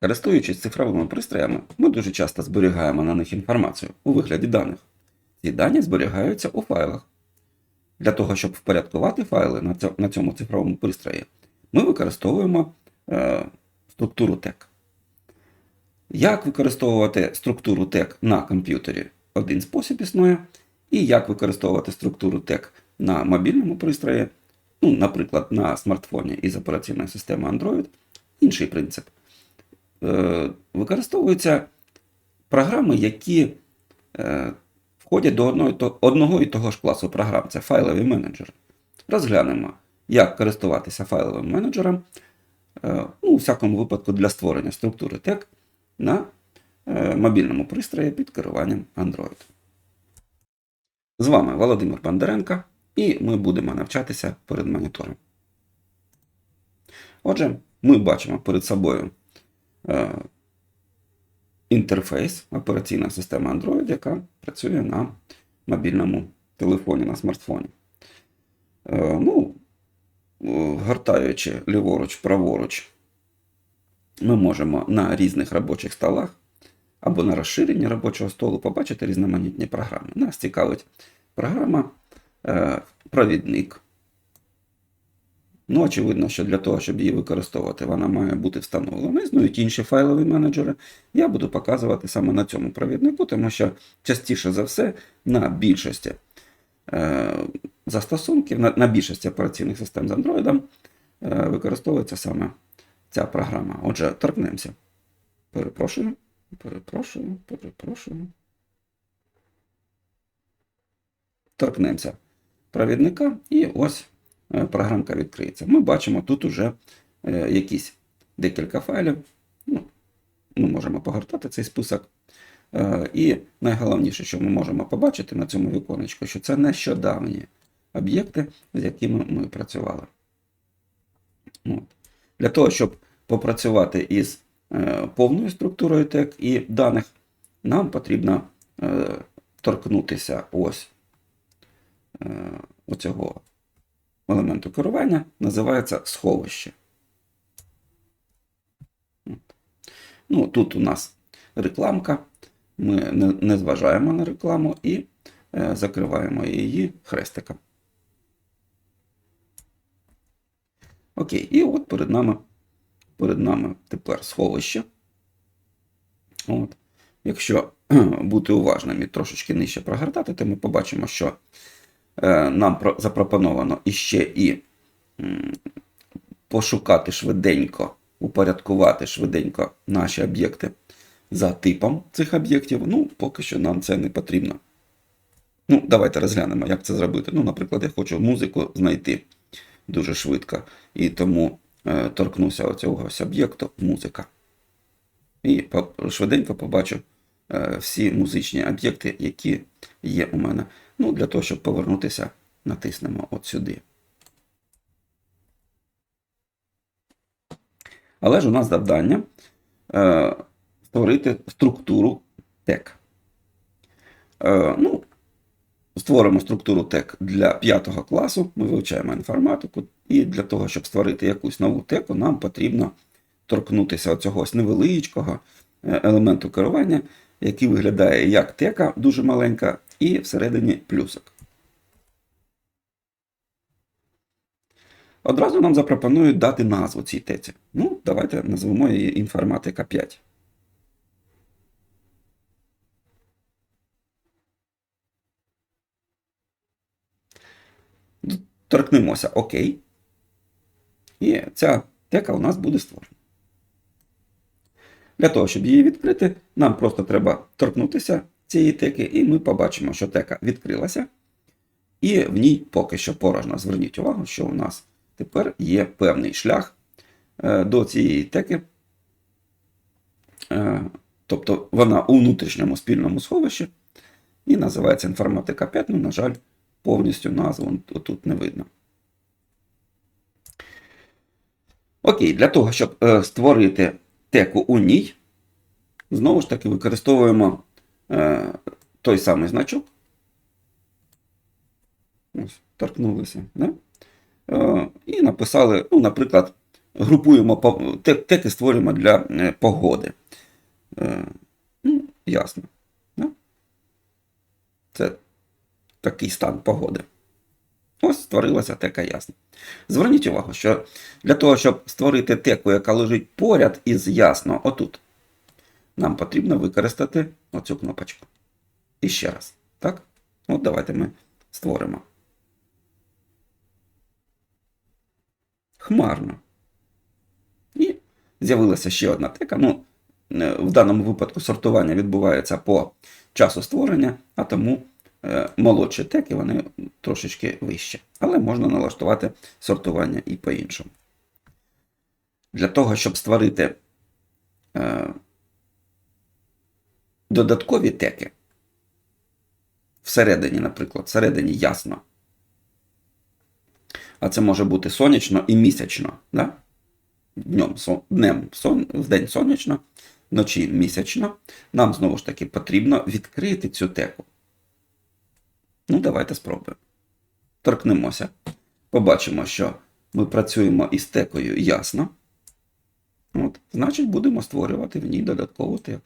Користуючись цифровими пристроями, ми дуже часто зберігаємо на них інформацію у вигляді даних. Ці дані зберігаються у файлах. Для того, щоб впорядкувати файли на цьому цифровому пристрої, ми використовуємо е, структуру TEG. Як використовувати структуру TEG на комп'ютері? Один спосіб існує. І як використовувати структуру TEG на мобільному пристрої, ну, наприклад, на смартфоні із операційної системи Android, інший принцип. Е, Використовуються програми, які е, входять до одного, і того ж класу програм. Це файлові менеджери. Розглянемо, як користуватися файловим менеджером, е, ну, у всякому випадку для створення структури TEG на мобільному пристрої під керуванням Android. З вами Володимир Бондаренко, і ми будемо навчатися перед монітором. Отже, ми бачимо перед собою інтерфейс операційна система Android, яка працює на мобільному телефоні, на смартфоні. Е, ну, е, гортаючи ліворуч, праворуч, ми можемо на різних робочих столах або на розширенні робочого столу побачити різноманітні програми. Нас цікавить програма е, провідник. Ну, очевидно, що для того, щоб її використовувати, вона має бути встановлена. Існують інші файлові менеджери. Я буду показувати саме на цьому провіднику, тому що частіше за все на більшості е, застосунків, на, на більшості операційних систем з Android е, використовується саме ця програма. Отже, торкнемося. Перепрошую, перепрошую, перепрошую. Торкнемося провідника, і ось програмка відкриється. Ми бачимо тут уже е, якісь декілька файлів. Ну, ми можемо погортати цей список. Е, І найголовніше, що ми можемо побачити на цьому віконечку, що це нещодавні об'єкти, з якими ми працювали. От. Для того, щоб попрацювати із е, повною структурою тег і даних, нам потрібно е, торкнутися ось е, оцього елементу керування, називається сховище. Ну, тут у нас рекламка. Ми не, зважаємо на рекламу і е, закриваємо її хрестиком. Окей, і от перед нами, перед нами тепер сховище. От. Якщо бути уважним і трошечки нижче прогортати, то ми побачимо, що нам запропоновано іще і пошукати швиденько, упорядкувати швиденько наші об'єкти за типом цих об'єктів. Ну, поки що нам це не потрібно. Ну, давайте розглянемо, як це зробити. Ну, наприклад, я хочу музику знайти дуже швидко. І тому е, торкнуся оцього об'єкту музика. І швиденько побачу е, всі музичні об'єкти, які є у мене. Ну, для того, щоб повернутися, натиснемо от сюди. Але ж у нас завдання е, створити структуру тег. Е, ну, створимо структуру тег для 5 класу, ми вивчаємо інформатику, і для того, щоб створити якусь нову тегу, нам потрібно торкнутися оцього ось невеличкого е, елементу керування, який виглядає як тека дуже маленька, і всередині плюсик. Одразу нам запропонують дати назву цій теці. Ну, давайте назвемо її інформатика 5. Торкнемося ОК. І ця тека у нас буде створена. Для того, щоб її відкрити, нам просто треба торкнутися цієї теки, і ми побачимо, що тека відкрилася. І в ній поки що порожньо. Зверніть увагу, що у нас тепер є певний шлях е, до цієї теки. Е, Тобто вона у внутрішньому спільному сховищі і називається інформатика 5. Ну, на жаль, повністю назву тут не видно. Окей, для того, щоб е, створити теку у ній, знову ж таки використовуємо е, той самий значок. Ось, торкнулися. Да? Е, і написали, ну, наприклад, групуємо те- теки створюємо для е, погоди. Е, Ну, ясно. Да? Це такий стан погоди. Ось створилася тека ясна. Зверніть увагу, що для того, щоб створити теку, яка лежить поряд із ясно, отут, нам потрібно використати оцю кнопочку. І ще раз. Так? От давайте ми створимо. Хмарно. І з'явилася ще одна тека. Ну, е, в даному випадку сортування відбувається по часу створення, а тому молодші теки вони трошечки вище. Але можна налаштувати сортування і по-іншому. Для того, щоб створити е, додаткові теки, всередині, наприклад, всередині ясно. А це може бути сонячно і місячно. Да? Днем, сон, днем сон, вдень сонячно, вночі місячно. Нам знову ж таки потрібно відкрити цю теку. Ну, давайте спробуємо. Торкнемося. Побачимо, що ми працюємо із текою ясно. От, значить, будемо створювати в ній додаткову теку.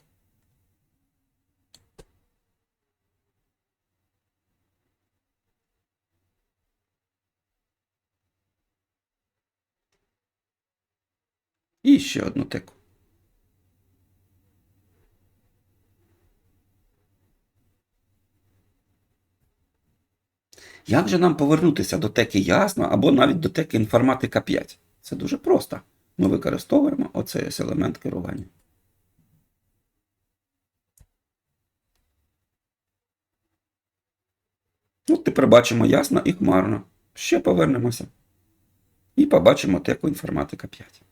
І ще одну теку. Як же нам повернутися до теки ясно або навіть до теки інформатика 5? Це дуже просто. Ми використовуємо оцей елемент керування. Ну, тепер бачимо ясно і хмарно. Ще повернемося. І побачимо теку інформатика 5.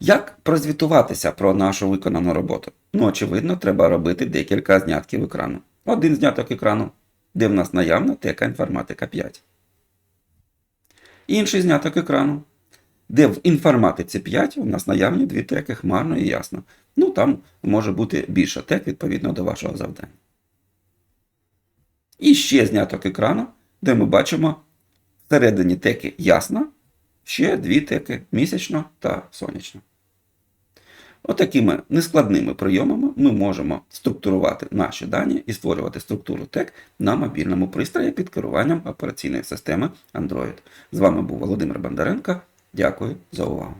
Як прозвітуватися про нашу виконану роботу? Ну, очевидно, треба робити декілька знятків екрану. Один зняток екрану, де в нас наявна тека інформатика 5. Інший зняток екрану, де в інформатиці 5 у нас наявні дві теки хмарно і ясно. Ну, там може бути більше тек відповідно до вашого завдання. І ще зняток екрану, де ми бачимо всередині теки ясно, ще дві теки місячно та сонячно. Отакими нескладними прийомами ми можемо структурувати наші дані і створювати структуру тек на мобільному пристрої під керуванням операційної системи Android. З вами був Володимир Бондаренко. Дякую за увагу.